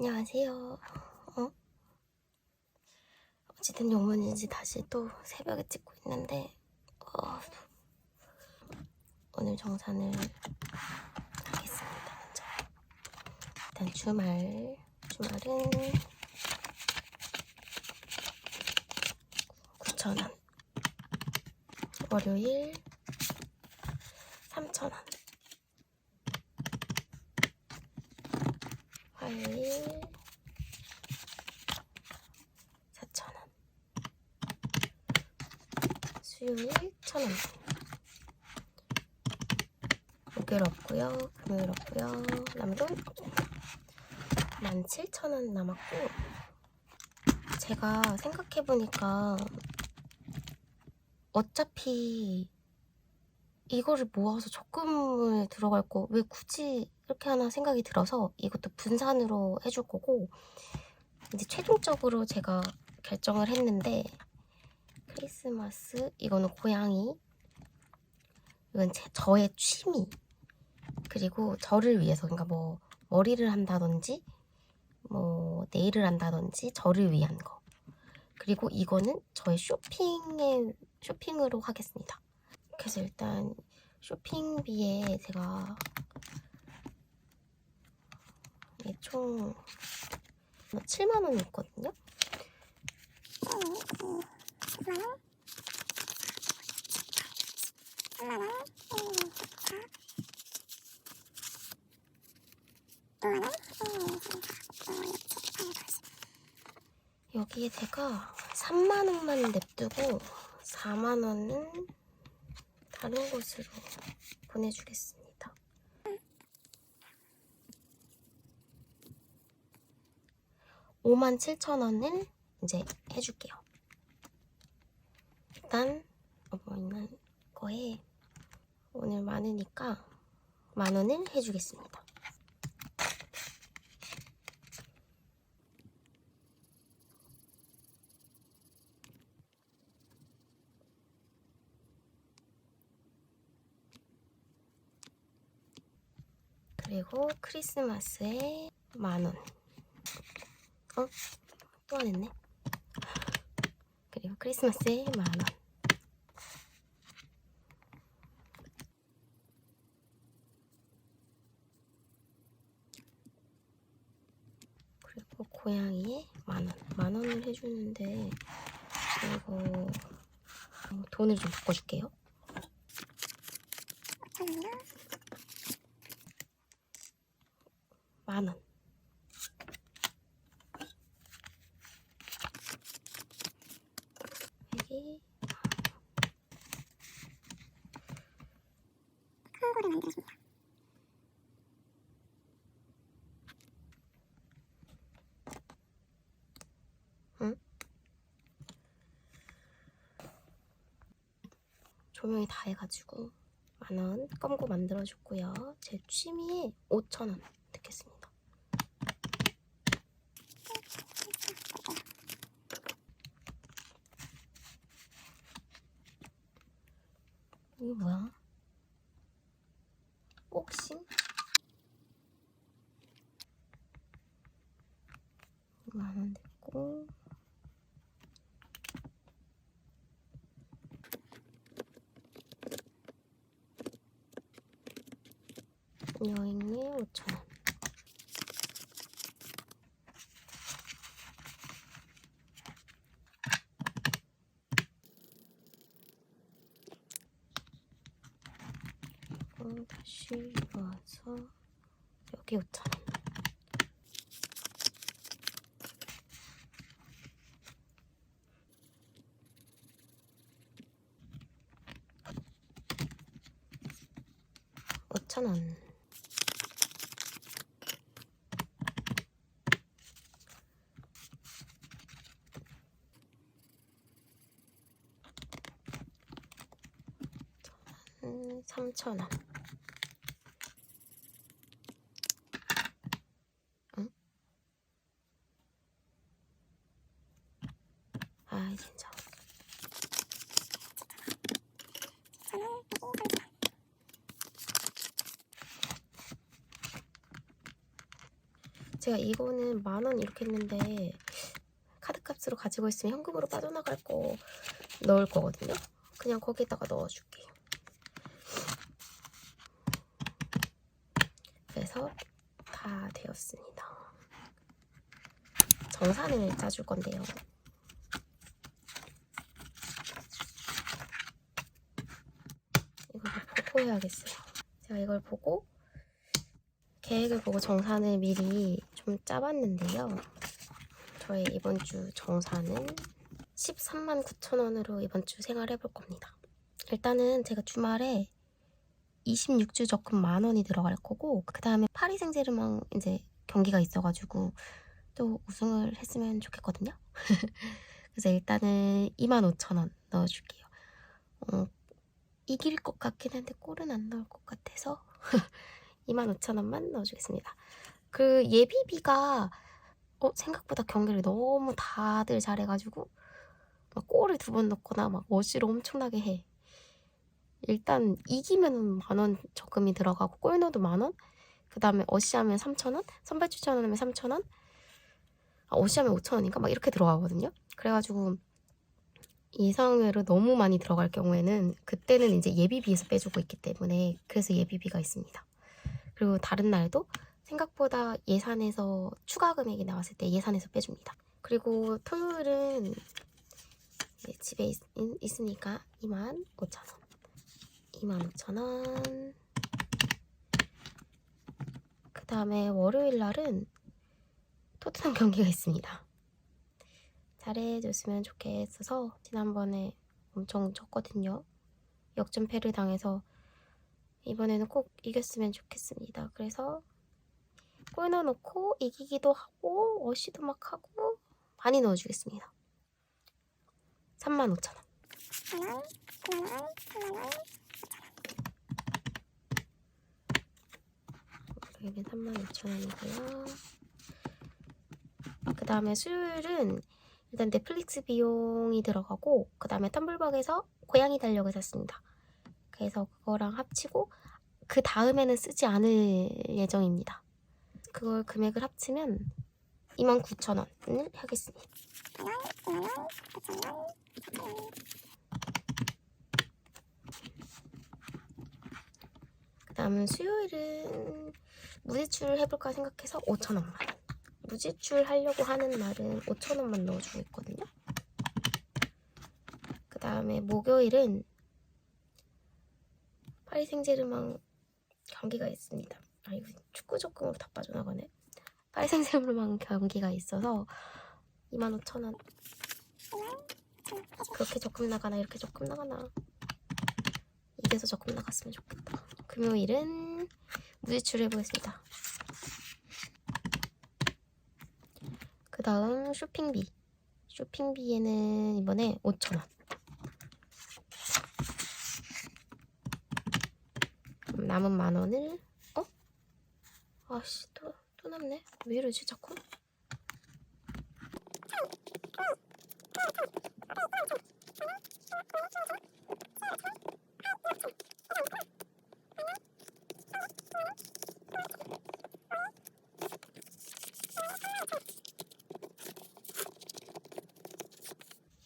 안녕하세요. 어? 어쨌든 용문인지 다시 또 새벽에 찍고 있는데 어, 오늘 정산을 하겠습니다. 먼저 일단 주말 주말은 9,000원 월요일 3,000원 화요일 4,000원 수요일 1,000원 목요일 없고요. 금요일 없고요. 돈 17,000원 남았고 제가 생각해보니까 어차피 이거를 모아서 적금을 들어갈 거 왜 굳이 이렇게 하나 생각이 들어서 이것도 분산으로 해줄 거고 이제 최종적으로 제가 결정을 했는데 크리스마스 이거는 고양이 이건 제, 저의 취미 그리고 저를 위해서 그러니까 뭐 머리를 한다든지 뭐 네일을 한다든지 저를 위한 거 그리고 이거는 저의 쇼핑에 쇼핑으로 하겠습니다. 그래서 일단 쇼핑비에 제가 총 7만 원이 있거든요. 여기에 제가 3만 원만 냅두고 4만 원은 다른 곳으로 보내주겠습니다. 오만 7천 원을 이제 해줄게요. 일단 어버이날 거에 오늘 많으니까 만 원을 해주겠습니다. 그리고 크리스마스에 만 원. 어? 또 안 했네. 그리고 크리스마스에 만 원. 그리고 고양이에 만 원. 만 원을 해주는데 어, 돈을 좀 바꿔줄게요. 만 원. 여기 큰 거를 만들어줍니다. 조명이 다 해가지고 만원 검고 만들어줬고요. 제 취미에 5천 원 넣겠습니다. 이거 뭐야? 복싱? 3,000원. 음, 3,000원. 제가 이거는 만 원 이렇게 했는데 카드 값으로 가지고 있으면 현금으로 빠져나갈 거 넣을 거거든요. 그냥 거기에다가 넣어줄게요. 그래서 다 되었습니다. 정산을 짜줄 건데요. 이걸 보고 해야겠어요. 제가 이걸 보고 계획을 보고 정산을 미리 좀 짜봤는데요. 저의 이번 주 정산은 13만 9천 원으로 이번 주 생활해 볼 겁니다. 일단은 제가 주말에 26주 적금 만 원이 들어갈 거고 그 다음에 파리 생제르맹 이제 경기가 있어가지고 또 우승을 했으면 좋겠거든요. 그래서 일단은 2만 5천 원 넣어줄게요. 어, 이길 것 같긴 한데 골은 안 넣을 것 같아서 2만 5천 원만 넣어주겠습니다. 그 예비비가 어, 생각보다 경기를 너무 다들 잘해가지고 막 골을 두 번 넣거나 막 어시를 엄청나게 해. 일단 이기면 만 원 적금이 들어가고 골 넣어도 만 원. 그 다음에 어시하면 3천 원, 선발 추천하면 3천 원, 아, 어시하면 5천 원인가 막 이렇게 들어가거든요. 그래가지고 예상외로 너무 많이 들어갈 경우에는 그때는 이제 예비비에서 빼주고 있기 때문에 그래서 예비비가 있습니다. 그리고 다른 날도 생각보다 예산에서 추가 금액이 나왔을 때 예산에서 빼줍니다. 그리고 토요일은 집에 있, 으니까 2만 5천 원. 2만 5천 원. 그 다음에 월요일 날은 토트넘 경기가 있습니다. 잘해줬으면 좋겠어서 지난번에 엄청 졌거든요. 역전패를 당해서 이번에는 꼭 이겼으면 좋겠습니다. 그래서 골 넣어놓고 이기기도 하고 어시도 막 하고 많이 넣어주겠습니다. 3만 5천 원. 4만 원, 9만 원, 3만 원, 여기 3만 5천 원이고요. 그 다음에 수요일은 일단 넷플릭스 비용이 들어가고 그 다음에 텀블벅에서 고양이 달력을 샀습니다. 그래서 그거랑 합치고 그 다음에는 쓰지 않을 예정입니다. 그걸 금액을 합치면 2만 9천 원을 하겠습니다. 4만 원, 5만 원, 5천 원, 4천 원, 그 다음은 수요일은 무지출 해볼까 생각해서 5천 원만. 무지출 하려고 하는 날은 5천 원만 넣어주고 있거든요. 그 다음에 목요일은 파리 생제르맹 경기가 있습니다. 아 이거 축구 적금으로 다 빠져나가네. 파리 생제르맹 경기가 있어서 2만 5천 원. 그렇게 적금 나가나 이렇게 적금 나가나. 이래서 적금 나갔으면 좋겠다. 금요일은 무지출 해보겠습니다. 그 다음 쇼핑비. 쇼핑비에는 이번에 5,000원. 그럼 남은 만 원을, 어? 아씨, 또, 또 남네? 왜 이러지, 자꾸?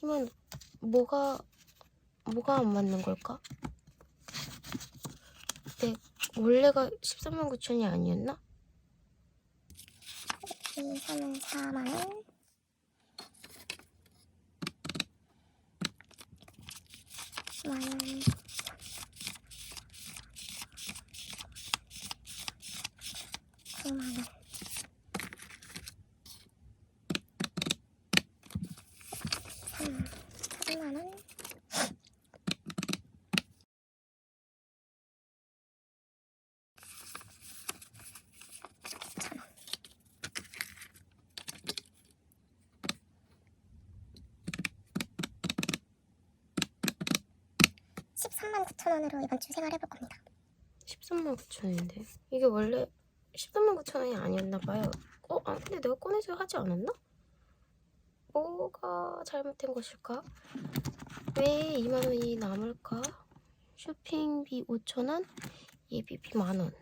이건 뭐가 뭐가 안 맞는 걸까? 근데 원래가 13만 9천이 아니었나? 2, 3은 4만 원, 5만 원, 9만 원, 3, 3만 원, 13만 9천 원으로 이번 주 생활해 볼 겁니다. 13만 9천인데 이게 원래 13만 9천 원이 아니었나 봐요. 어? 아 근데 내가 꺼내서 하지 않았나? 뭐가 잘못된 것일까? 왜 2만 원이 남을까? 쇼핑비 5천 원, 예비비 만 원.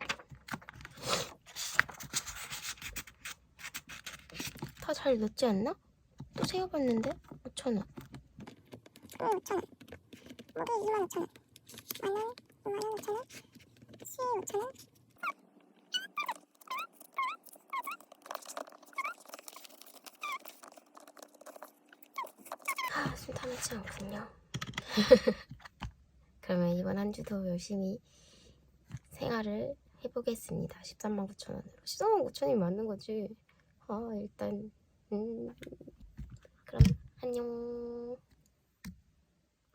다 잘 넣지 않나? 또 세어봤는데 5천 원. 응 5천 원 목이 2만 5천 원 만원 2만원 5천원 시 5천 원 아, 숨 탐지 않군요. 그러면 이번 한 주도 열심히 생활을 해보겠습니다. 13만 9천 원으로. 13만 9천이 맞는 거지. 아, 일단, 음. 그럼, 안녕.